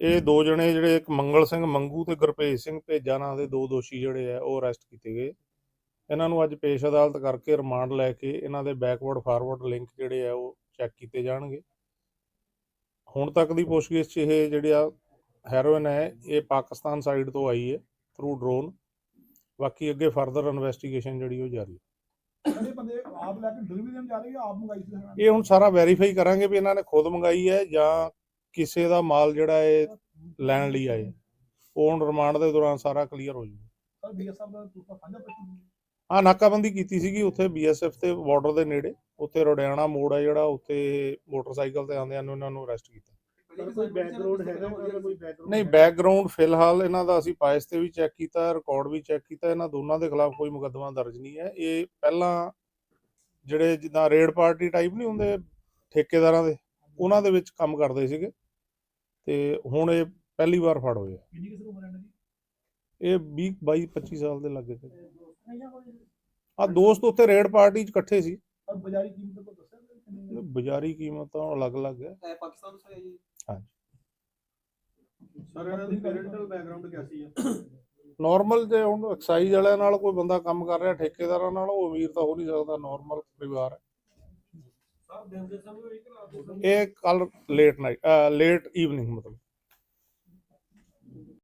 ਇਹ ਦੋ ਜਣੇ ਜਿਹੜੇ ਇੱਕ ਮੰਗਲ ਸਿੰਘ ਮੰਗੂ ਤੇ ਗੁਰਪ੍ਰੀਤ ਸਿੰਘ ਭੇਜਾ ਨਾਂ ਦੇ ਦੋ ਦੋਸ਼ੀ ਜਿਹੜੇ ਆ ਉਹ ਅਰੈਸਟ ਕੀਤੇ ਗਏ। ਇਹਨਾਂ ਨੂੰ ਅੱਜ ਪੇਸ਼ ਅਦਾਲਤ ਕਰਕੇ ਰਿਮਾਂਡ ਲੈ ਕੇ ਇਹਨਾਂ ਦੇ ਬੈਕਵਰਡ ਫਾਰਵਰਡ ਲਿੰਕ ਜਿਹੜੇ ਆ ਉਹ ਚੈੱਕ ਕੀਤੇ ਜਾਣਗੇ। ਹੁਣ ਤੱਕ ਦੀ ਪੁੱਛਗਿੱਛ 'ਚ ਇਹ ਜਿਹੜਾ ਹੈਰੋਇਨ ਹੈ ਇਹ ਪਾਕਿਸਤਾਨ ਸਾਈਡ ਤੋਂ ਆਈ ਹੈ ਥਰੂ ਡਰੋਨ ਬਾਕੀ ਅੱਗੇ ਫਰਦਰ ਇਨਵੈਸਟੀਗੇਸ਼ਨ ਜਿਹੜੀ ਉਹ ਜਾਰੀ ਹੈ। ਜਿਹੜੇ ਬੰਦੇ ਆਪ ਲੈ ਕੇ ਡਿਲੀਵਰੀ ਦੇਣ ਜਾ ਰਹੇ ਆ ਆਪ ਮੰਗਾਈ ਸੀ? ਇਹ ਹੁਣ ਸਾਰਾ ਵੈਰੀਫਾਈ ਕਰਾਂਗੇ ਵੀ ਇਹਨਾਂ ਨੇ ਖੁਦ ਮੰਗਾਈ ਹੈ ਜਾਂ ਕਿਸੇ ਦਾ ਮਾਲ ਜਿਹੜਾ ਇਹ ਲੈਣ ਲਈ ਆਏ। ਹੁਣ ਰਿਮਾਂਡ ਦੇ ਦੌਰਾਨ ਸਾਰਾ ਕਲੀਅਰ ਹੋ ਜਾਊਗਾ ਸਰ ਬੀਐਸਐਫ ਦਾ ਦੂਸਰਾ ਸਾਂਝਾ ਪ੍ਰਸ਼ਨ ਹਾਂ। ਨਾਕਾਬੰਦੀ ਕੀਤੀ ਸੀਗੀ ਉੱਥੇ ਬੀਐਸਐਫ ਤੇ ਬਾਰਡਰ ਦੇ ਨੇੜੇ। ਉੱਥੇ ਰੋਡਿਆਣਾ ਮੋੜ ਆ ਜਿਹੜਾ ਉੱਥੇ ਮੋਟਰਸਾਈਕਲ ਤੇ ਆਉਂਦਿਆਂ ਨੂੰ ਇਹਨਾਂ ਨੂੰ ਅਰੈਸਟ ਕੀਤਾ। ਕੋਈ ਬੈਕਗ੍ਰਾਉਂਡ ਹੈਗਾ ਉਹਨਾਂ ਦਾ ਕੋਈ ਬੈਕਗ੍ਰਾਉਂਡ ਨਹੀਂ ਬੈਕਗ੍ਰਾਉਂਡ ਫਿਲਹਾਲ ਇਹਨਾਂ ਦਾ ਅਸੀਂ ਪਾਇਸ ਤੇ ਵੀ ਚੈੱਕ ਕੀਤਾ ਰਿਕਾਰਡ ਵੀ ਚੈੱਕ ਕੀਤਾ ਇਹਨਾਂ ਦੋਨਾਂ ਦੇ ਖਿਲਾਫ ਕੋਈ ਮੁਕੱਦਮਾ ਦਰਜ ਨਹੀਂ ਹੈ। ਇਹ ਪਹਿਲਾਂ ਜਿਹੜੇ ਜਿੱਦਾਂ ਰੇਡ ਪਾਰਟੀ ਟਾਈਪ ਨਹੀਂ ਹੁੰਦੇ ਠੇਕੇਦਾਰਾਂ ਦੇ ਉਹਨਾਂ ਦੇ ਵਿੱਚ ਕੰਮ ਕਰਦੇ ਸੀਗੇ। ਤੇ ਹੁਣ ਇਹ ਪਹਿਲੀ ਵਾਰ ਫੜ ਹੋਏ ਆ। ਕਿੰਨੀ ਕਿਸ ਨੂੰ ਮਰਨ ਦੀ? ਇਹ 20 22 25 ਸਾਲ ਦੇ ਲੱਗੇ ਤੇ ਆ ਦੋਸਤ ਉੱਥੇ ਰੇਡ ਪਾਰਟੀ 'ਚ ਇਕੱਠੇ ਸੀ। ਔਰ ਬਾਜ਼ਾਰੀ ਕੀਮਤ ਕੋ ਦੱਸਿਆ ਵੀ ਕਿੰਨੀ ਹੈ? ਬਾਜ਼ਾਰੀ ਕੀਮਤ ਤਾਂ ਅਲੱਗ-ਅਲੱਗ ਹੈ। ਹੈ ਪਾਕਿਸਤਾਨ ਤੋਂ ਹੈ ਜੀ। ਸਰ ਇਹਨਾਂ ਦੀ ਪੈਰੈਂਟਲ ਬੈਕਗ੍ਰਾਉਂਡ ਕਿਆ ਸੀ ਨਾਰਮਲ ਜੇ ਹੁਣ ਐਕਸਾਈਜ਼ ਵਾਲਿਆਂ ਨਾਲ ਕੋਈ ਬੰਦਾ ਕੰਮ ਕਰ ਰਿਹਾ ਠੇਕੇਦਾਰਾਂ ਨਾਲ ਉਹ ਅਮੀਰ ਤਾਂ ਹੋ ਨਹੀਂ ਸਕਦਾ ਨਾਰਮਲ ਪਰਿਵਾਰ ਹੈ ਸਰ ਦਿਨ ਦੇ ਸਮੇਂ ਇੱਕ ਰਾਤ ਦੇ ਇਹ ਕੱਲ ਲੇਟ ਨਾਈਟ ਲੇਟ ਈਵਨਿੰਗ ਮਤਲਬ।